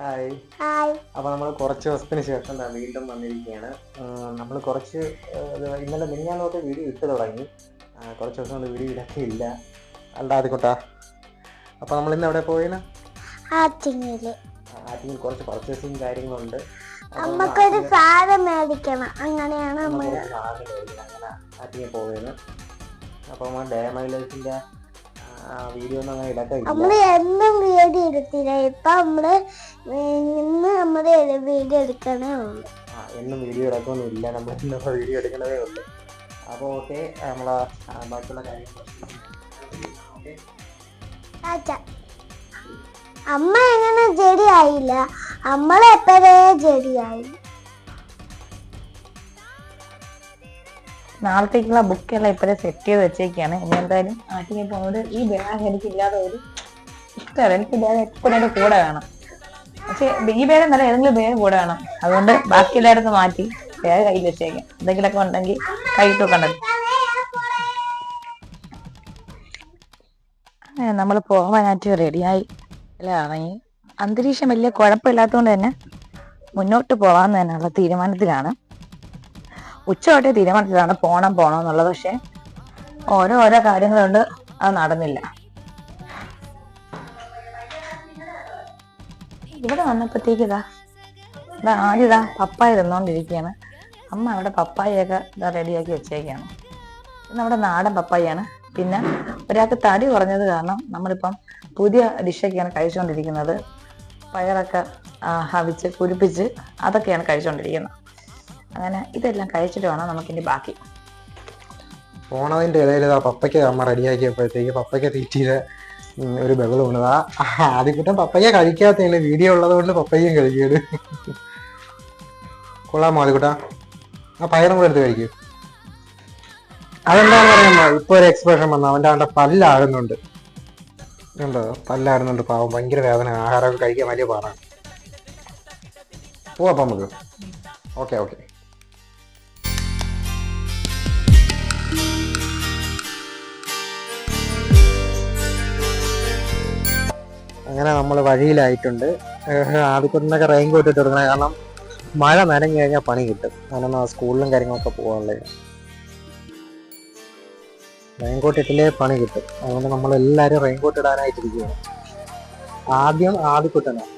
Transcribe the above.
Hi hi അപ്പോൾ നമ്മൾ കുറച്ച് ദിവസത്തിന് ശേഷം ദാ വീണ്ടും വന്നിരിക്കുകയാണ്. നമ്മൾ കുറച്ച് ഇന്നലെ മിനിഞ്ഞാന്നോട്ട് വീഡിയോ ഇട്ട് തുടങ്ങി. കുറച്ച് ദിവസം കൊണ്ട് വീഡിയോ ഇല്ല. അല്ല ആദ്യക്കൊട്ടാ അപ്പോൾ നമ്മൾ ഇന്ന് എവിടെ പോയിന്? ആറ്റിങ്ങിൽ. ആദ്യം കുറച്ച് പർച്ചേസിങ് കാര്യങ്ങളുണ്ട്. നമുക്കൊരു സാധനം മേടിക്കണം. അങ്ങനെയാണ് നമ്മൾ കുറച്ച് മേടിക്കണം. അങ്ങനെ ആറ്റിങ്ങൽ പോവുകയാണ് അപ്പോൾ നമ്മൾ ഡേ മൈ ലൈഫിന്റെ വീഡിയോ ഒന്നും അങ്ങനെ ഇടത്തില്ല നമ്മൾ എന്നും വീഡിയോ എടുത്തില്ല ഇപ്പൊ നമ്മൾ ഇന്ന് നമ്മുടെ വീഡിയോ എടുക്കണേ? ഉള്ളു ആ, എന്നും വീഡിയോ എടുക്കൊന്നും ഇല്ല നമ്മൾ ഇന്നിപ്പോൾ വീഡിയോ എടുക്കണതേ ഉള്ളൂ. അപ്പോൾ ഓക്കെ നമ്മളെ ആ, ബാക്കിയുള്ള കാര്യങ്ങൾ അമ്മ എങ്ങനെ ജെടിയായില്ല നമ്മളെപ്പോഴേ ജെടിയായി നാളത്തേക്കുള്ള ബുക്കെല്ലാം ഇപ്പോഴേ സെറ്റ് ചെയ്ത് വെച്ചേക്കാണ്. ഇനി എന്തായാലും ആറ്റിങ്ങി പോകുന്നത് ഈ ബാഗ് എനിക്കില്ലാതെ ഒരു ഇഷ്ടമല്ല. എനിക്ക് ബാഗ് എപ്പോഴും എന്റെ കൂടെ വേണം. പക്ഷെ ഈ പേര് നല്ല ഏതെങ്കിലും പേര് കൂടെ വേണം. അതുകൊണ്ട് ബാക്കി എല്ലായിടത്തും മാറ്റി വേറെ കയ്യിൽ വെച്ചേക്കാം. എന്തെങ്കിലുമൊക്കെ ഉണ്ടെങ്കിൽ കൈയിട്ട് വെക്കണ്ട നമ്മൾ പോകാനായിട്ട് റെഡിയായി എല്ലാം ഇറങ്ങി അന്തരീക്ഷം വലിയ കുഴപ്പമില്ലാത്തതുകൊണ്ട് തന്നെ മുന്നോട്ട് പോകാമെന്ന് തന്നെയുള്ള തീരുമാനത്തിലാണ്. ഉച്ചതൊട്ടേ തീരുമാനത്തിലാണ് പോകണം പോകണം എന്നുള്ളത്. പക്ഷേ ഓരോ ഓരോ കാര്യങ്ങളുണ്ട്. അത് നടന്നില്ല. ഇവിടെ വന്നപ്പോഴത്തേക്ക് ഇതാ ഇതാ ആദ്യം ഇതാ പപ്പായ തിന്നോണ്ടിരിക്കുകയാണ്. അമ്മ അവിടെ പപ്പായൊക്കെ ഇതാ റെഡിയാക്കി വെച്ചേക്കാണ്. നമ്മുടെ നാടൻ പപ്പായാണ് പിന്നെ ഒരാൾക്ക് തടി കുറഞ്ഞത് കാരണം നമ്മളിപ്പം പുതിയ ഡിഷൊക്കെയാണ് കഴിച്ചുകൊണ്ടിരിക്കുന്നത് പയറൊക്കെ ഹവിച്ച് കുരിപ്പിച്ച് അതൊക്കെയാണ് കഴിച്ചുകൊണ്ടിരിക്കുന്നത് അങ്ങനെ ഇതെല്ലാം കഴിച്ചിട്ട് വേണം നമുക്കിനി ബാക്കി. പോണതിന്റെ ഇടയിൽ പപ്പയ്ക്ക് അമ്മ റെഡിയാക്കിയപ്പോഴത്തേക്ക് പപ്പയ്ക്ക് തീറ്റിയിൽ ഉം, ഒരു ബഹളം ഉണ്ടതാ ആദ്യം കുട്ടം പപ്പയ്യ കഴിക്കാത്തതില്ല വീഡിയോ ഉള്ളത് കൊണ്ട് പപ്പയ്യും കഴിക്കരുത്. കൊള്ളാമോ ആദ്യക്കുട്ട ആ പയറും കൂടെ എടുത്ത് കഴിക്കൂ. അതെന്താണെന്ന് പറയുമ്പോ ഇപ്പൊ ഒരു എക്സ്പ്രഷൻ വന്നു. അവന്റെ അവന്റെ പല്ലാടുന്നുണ്ട്. ഉണ്ടോ പല്ലാടുന്നുണ്ട് പാവം. ഭയങ്കര വേദന. ആഹാരമൊക്കെ കഴിക്കാൻ വലിയ പാടാണ്. പോവാ നമുക്ക്. Okay okay. അങ്ങനെ നമ്മൾ വഴിയിലായിട്ടുണ്ട്. ആദ്യക്കൊന്നൊക്കെ റെയിൻ കോട്ട് ഇട്ട് കൊടുക്കണം. കാരണം മഴ നനഞ്ഞു കഴിഞ്ഞാൽ പണി കിട്ടും. കാരണം സ്കൂളിലും കാര്യങ്ങളൊക്കെ പോകാനുള്ളത് റെയിൻ കോട്ട് ഇട്ടില്ലേ പണി കിട്ടും. അതുകൊണ്ട് നമ്മൾ എല്ലാവരും റെയിൻ കോട്ട് ഇടാനായിട്ടിരിക്കുകയാണ്. ആദ്യം ആദ്യക്കുട്ടനാണ്